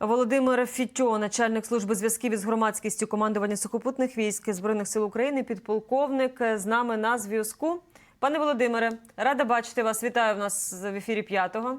Володимир Фітьо, начальник служби зв'язків із громадськістю командування сухопутних військ збройних сил України, підполковник з нами на зв'язку. Пане Володимире, рада бачити вас. Вітаю в нас в ефірі п'ятого.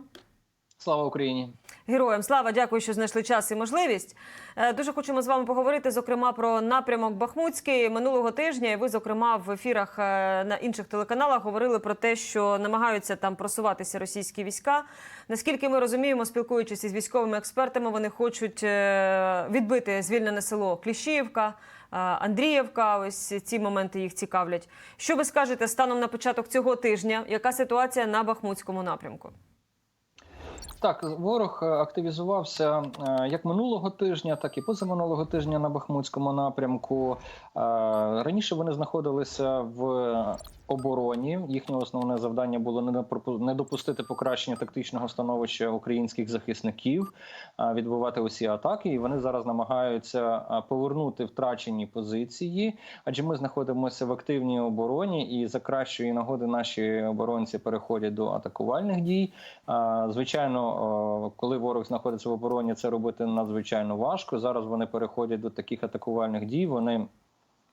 Слава Україні! Героям слава, дякую, що знайшли час і можливість. Е, Дуже хочемо з вами поговорити, зокрема, про напрямок Бахмутський минулого тижня. І ви, зокрема, в ефірах е, на інших телеканалах говорили про те, що намагаються там просуватися російські війська. Наскільки ми розуміємо, спілкуючись із військовими експертами, вони хочуть е, відбити звільнене село Кліщіївка. Андріївка, ось ці моменти їх цікавлять. Що ви скажете станом на початок цього тижня? Яка ситуація на Бахмутському напрямку? Так, ворог е, активізувався е, як минулого тижня, так і позаминулого тижня на Бахмутському напрямку. Е, Раніше вони знаходилися в обороні. Їхнє основне завдання було не допустити покращення тактичного становища українських захисників, відбувати усі атаки. І вони зараз намагаються повернути втрачені позиції, адже ми знаходимося в активній обороні, і за кращої нагоди наші оборонці переходять до атакувальних дій. Звичайно, коли ворог знаходиться в обороні, це робити надзвичайно важко. Зараз вони переходять до таких атакувальних дій. Вони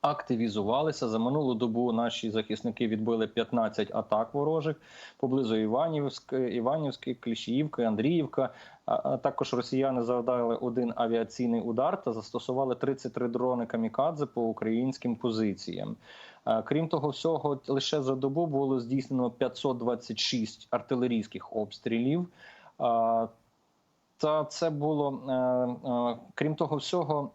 активізувалися за минулу добу. Наші захисники відбили 15 атак ворожих поблизу Іванівської, Іванівської, Кліщіївки, Андріївка. Також росіяни завдали один авіаційний удар та застосували 33 дрони камікадзе по українським позиціям. Крім того, всього лише за добу було здійснено 526 артилерійських обстрілів. Та це було е, е, крім того всього.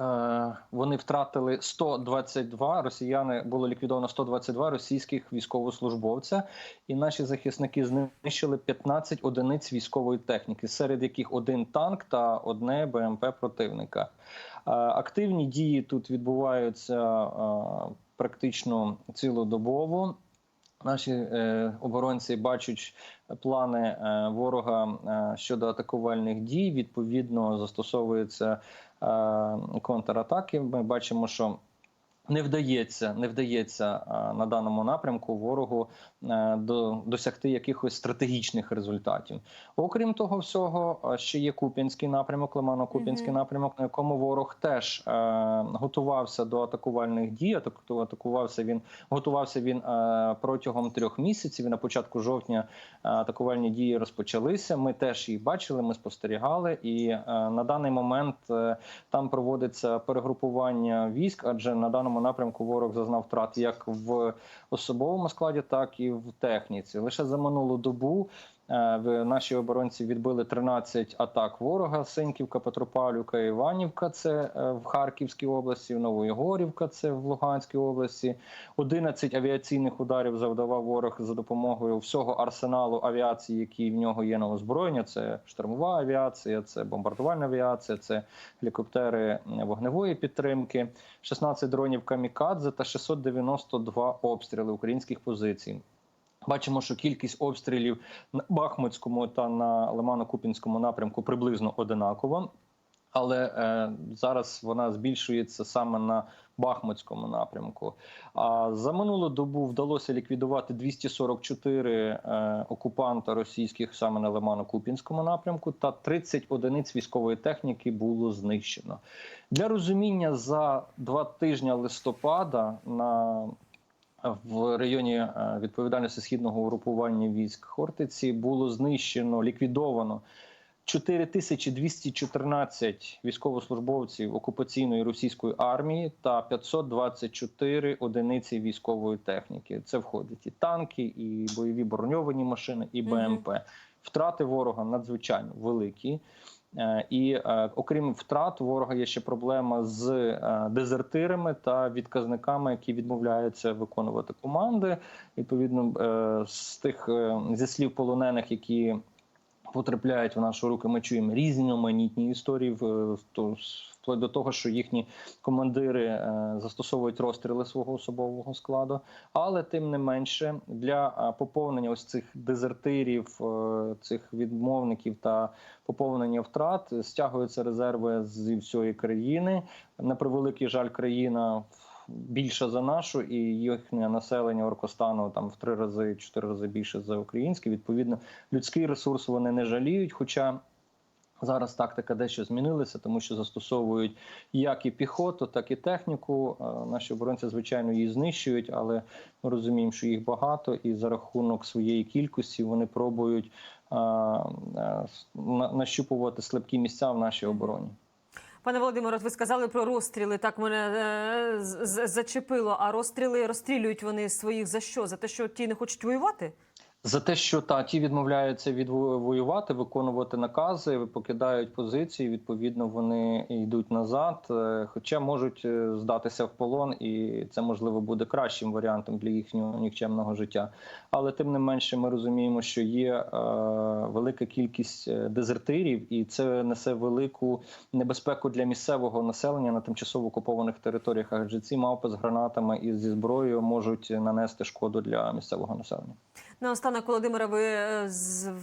Е, Вони втратили 122, Росіяни було ліквідовано 122 російських військовослужбовця, і наші захисники знищили 15 одиниць військової техніки, серед яких один танк та одне БМП противника. Е, Активні дії тут відбуваються е, практично цілодобово. Наші е, оборонці бачать плани е, ворога е, щодо атакувальних дій. Відповідно, застосовуються е, контратаки. Ми бачимо, що не вдається, не вдається е, на даному напрямку ворогу е, до досягти якихось стратегічних результатів. Окрім того всього, е, ще є Куп'янський напрямок, Лимано-Куп'янський напрямок, на якому ворог теж готувався до атакувальних дій. Атаку- Атакувався він, готувався він протягом трьох місяців. І на початку жовтня атакувальні дії розпочалися. Ми теж їх бачили, ми спостерігали, і на даний момент там проводиться перегрупування військ, адже на даному напрямку ворог зазнав втрат як в особовому складі, так і в техніці. Лише за минулу добу наші оборонці відбили 13 атак ворога: Синьківка, Петропавлівка, Іванівка. Це е, в Харківській області, Новоєгорівка, це в Луганській області. 11 авіаційних ударів завдавав ворог за допомогою всього арсеналу авіації, який в нього є на озброєння. Це штурмова авіація, це бомбардувальна авіація, це гелікоптери вогневої підтримки, 16 дронів камікадзе та 692 обстріли українських позицій. Бачимо, що кількість обстрілів на Бахмутському та на Лимано-Купінському напрямку приблизно одинакова. Але е, зараз вона збільшується саме на Бахмутському напрямку. А за минулу добу вдалося ліквідувати 244 е, окупанта російських саме на Лимано-Купінському напрямку, та 30 одиниць військової техніки було знищено. Для розуміння за два тижні листопада на в районі е, відповідальності східного угрупування військ Хортиці було знищено, ліквідовано 4214 військовослужбовців окупаційної російської армії та 524 одиниці військової техніки. Це входить і танки, і бойові броньовані машини, і БМП. Втрати ворога надзвичайно великі. Е, І е, окрім втрат, ворога є ще проблема з е, дезертирами та відказниками, які відмовляються виконувати команди. Відповідно, з тих зі слів полонених, які потрапляють в наші руки, ми чуємо різноманітні історії, в- вплоть до того, що їхні командири е, застосовують розстріли свого особового складу. Але тим не менше для е, поповнення ось цих дезертирів, е, цих відмовників та поповнення втрат стягуються резерви зі всієї країни. На превеликий жаль, країна більша за нашу, і їхнє населення Оркостану там в три рази, чотири рази більше за українське. Відповідно, людський ресурс вони не жаліють. Хоча Зараз тактика дещо змінилася, тому що застосовують як і піхоту, так і техніку. Е, Наші оборонці, звичайно, її знищують, але ми розуміємо, що їх багато, і за рахунок своєї кількості вони пробують е, е, нащупувати слабкі місця в нашій обороні. Пане Володимире, ви сказали про розстріли. Так мене е, зачепило. А розстріли розстрілюють вони своїх за що? За те, що ті не хочуть воювати? За те, що та ті відмовляються від воювати, виконувати накази, покидають позиції. Відповідно, вони йдуть назад, е, хоча можуть е, здатися в полон, і це можливо буде кращим варіантом для їхнього нікчемного життя. Але тим не менше, ми розуміємо, що є е, велика кількість е, дезертирів, і це несе велику небезпеку для місцевого населення на тимчасово окупованих територіях. Адже ці мавпи з гранатами і зі зброєю можуть нанести шкоду для місцевого населення. Наостанок, колодимира, ви е,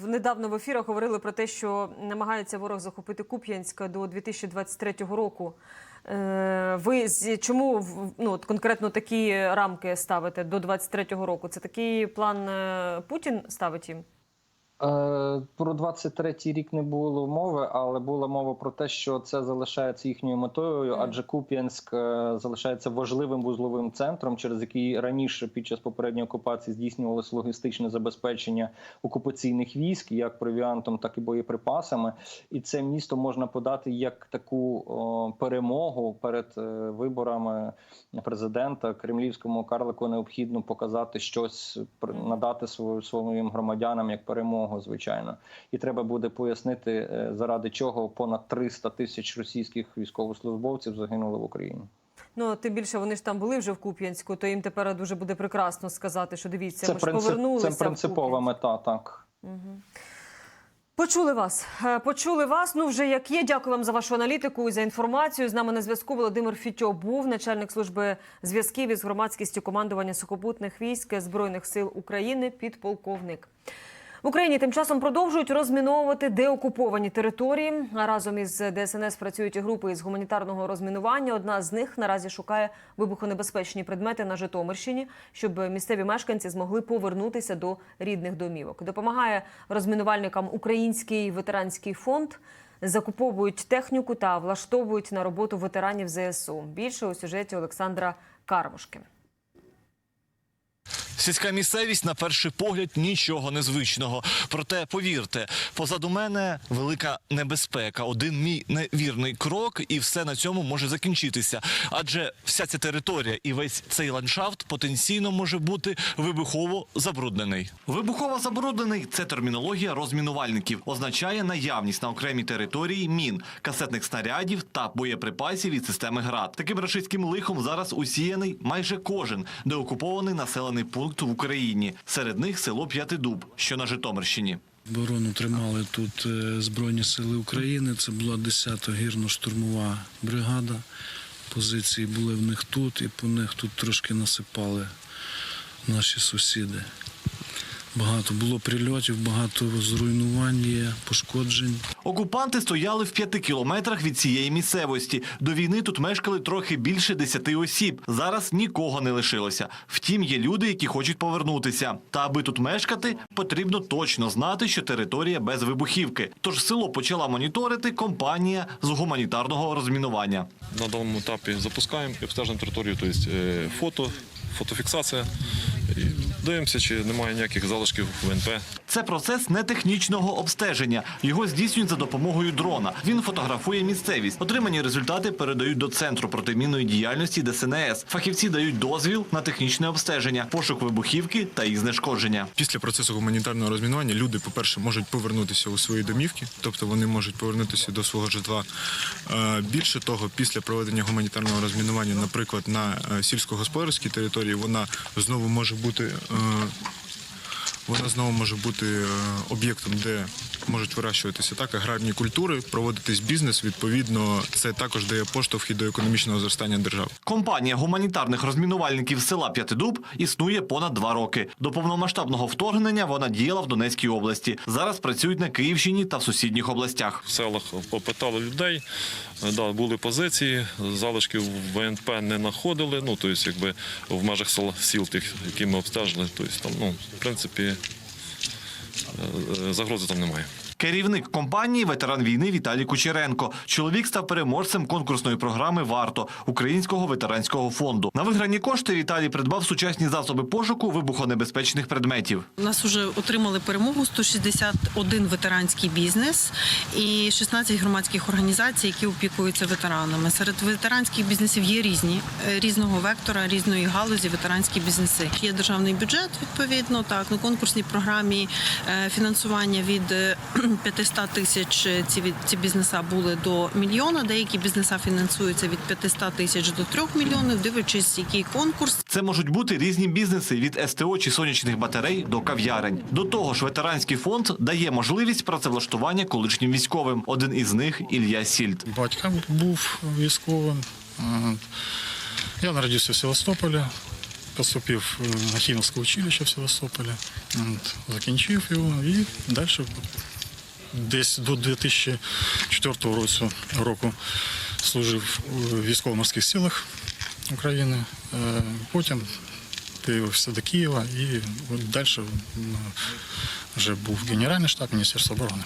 недавно в ефірах говорили про те, що намагається ворог захопити Куп'янськ до 2023 року. Е, Ви з- чому ну, конкретно такі рамки ставите до 2023 року? Це такий план е, Путін ставить їм? Е, Про 23-й рік не було мови, але була мова про те, що це залишається їхньою метою, адже Куп'янськ е, залишається важливим вузловим центром, через який раніше під час попередньої окупації здійснювалося логістичне забезпечення окупаційних військ, як провіантом, так і боєприпасами. І це місто можна подати як таку о, перемогу перед е, виборами президента кремлівському карлику. Необхідно показати щось, надати своїм громадянам як перемогу, звичайно. І треба буде пояснити, е, заради чого понад 300 тисяч російських військовослужбовців загинули в Україні. Ну тим більше вони ж там були вже в Куп'янську, то їм тепер дуже буде прекрасно сказати, що дивіться, Це, ми ж повернулися. це принципова Куп'янськ. мета. Так. Мгм. Почули вас. Е, Почули вас. Ну вже як є. Дякую вам за вашу аналітику і за інформацію. З нами на зв'язку Володимир Фітьо був начальник служби зв'язків із громадськістю командування сухопутних військ збройних сил України, підполковник. В Україні тим часом продовжують розміновувати деокуповані території. А разом із ДСНС працюють і групи із гуманітарного розмінування. Одна з них наразі шукає вибухонебезпечні предмети на Житомирщині, щоб місцеві мешканці змогли повернутися до рідних домівок. Допомагає розмінувальникам Український ветеранський фонд. Закуповують техніку та влаштовують на роботу ветеранів ЗСУ. Більше у сюжеті Олександра Кармушки. Сільська місцевість на перший погляд нічого незвичного. Проте повірте, позаду мене велика небезпека. Один мій невірний крок, і все на цьому може закінчитися. Адже вся ця територія і весь цей ландшафт потенційно може бути вибухово забруднений. Вибухово забруднений це термінологія розмінувальників. Означає наявність на окремій території мін, касетних снарядів та боєприпасів від системи ГРАД. Таким рашистським лихом зараз усіяний майже кожен деокупований населений пункт в Україні. Серед них село П'ятидуб, що на Житомирщині. Оборону тримали тут е, Збройні Сили України. Це була 10-та гірно-штурмова бригада. Позиції були в них тут, і по них тут трошки насипали наші сусіди. Багато було прильотів, багато зруйнувань є, пошкоджень. Окупанти стояли в п'яти кілометрах від цієї місцевості. До війни тут мешкали трохи більше десяти осіб. Зараз нікого не лишилося. Втім, є люди, які хочуть повернутися. Та аби тут мешкати, потрібно точно знати, що територія без вибухівки. Тож село почала моніторити компанія з гуманітарного розмінування. на даному етапі запускаємо і обстежуємо територію, тобто фото, фотофіксація. Дивимося, чи немає ніяких залишків ВНП. Це процес нетехнічного обстеження. Його здійснюють за допомогою дрона. Він фотографує місцевість. Отримані результати передають до центру протимінної діяльності ДСНС. Фахівці дають дозвіл на технічне обстеження, пошук вибухівки та їх знешкодження. Після процесу гуманітарного розмінування люди, по-перше, можуть повернутися у свої домівки, тобто вони можуть повернутися до свого житла. Е, Більше того, після проведення гуманітарного розмінування, наприклад, на е, сільськогосподарській території, вона знову може бути. Вона знову може бути е, об'єктом, де можуть вирощуватися так аграрні культури, проводитись бізнес. Відповідно, це також дає поштовх і до економічного зростання держави. Компанія гуманітарних розмінувальників села П'ятидуб існує понад два роки. До повномасштабного вторгнення вона діяла в Донецькій області. Зараз працюють на Київщині та в сусідніх областях. В селах попитали людей, е, да, були позиції, залишків ВНП не знаходили. Ну, тобто, якби в межах сел, сіл тих, які ми обстежили, тобто там, ну, в принципі, загрози там немає. Керівник компанії ветеран війни Віталій Кучеренко. Чоловік став переможцем конкурсної програми Варто Українського ветеранського фонду. На виграні кошти Віталій придбав сучасні засоби пошуку вибухонебезпечних предметів. У нас вже отримали перемогу 161 ветеранський бізнес і 16 громадських організацій, які опікуються ветеранами. Серед ветеранських бізнесів є різні е, різного вектора, різної галузі ветеранські бізнеси. Є державний бюджет, відповідно, так на конкурсній програмі е, фінансування від е, 500 тисяч. е, Ці ці бізнеса були до мільйона. Деякі бізнеса фінансуються від 500 тисяч до 3 мільйонів, дивлячись, який конкурс. Це можуть бути різні бізнеси від СТО чи сонячних батарей до кав'ярень. До того ж, ветеранський фонд дає можливість працевлаштування колишнім військовим. Один із них Ілля Сільд. Батька був військовим. Я народився в Севастополі, поступив е, на Хімівське училище в Севастополі, закінчив його і далі десь до 2004 року, служив у військово-морських силах України. Е, Потім перевівся до Києва і далі вже був Генеральний штаб Міністерства оборони.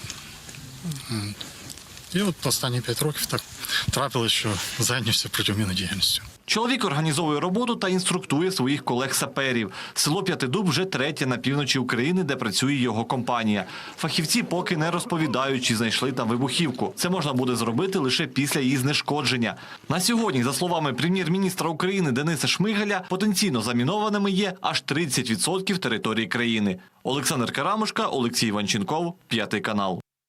І от останні п'ять років так трапилось, що зайнявся протимінною діяльністю. Чоловік організовує роботу та інструктує своїх колег-саперів. Село П'ятидуб вже третє на півночі України, де працює його компанія. Фахівці поки не розповідають, чи знайшли там вибухівку. Це можна буде зробити лише після її знешкодження. На сьогодні, за словами прем'єр-міністра України Дениса Шмигаля, потенційно замінованими є аж 30% території країни. Олександр Карамушка, Олексій Іванченков, п'ятий канал.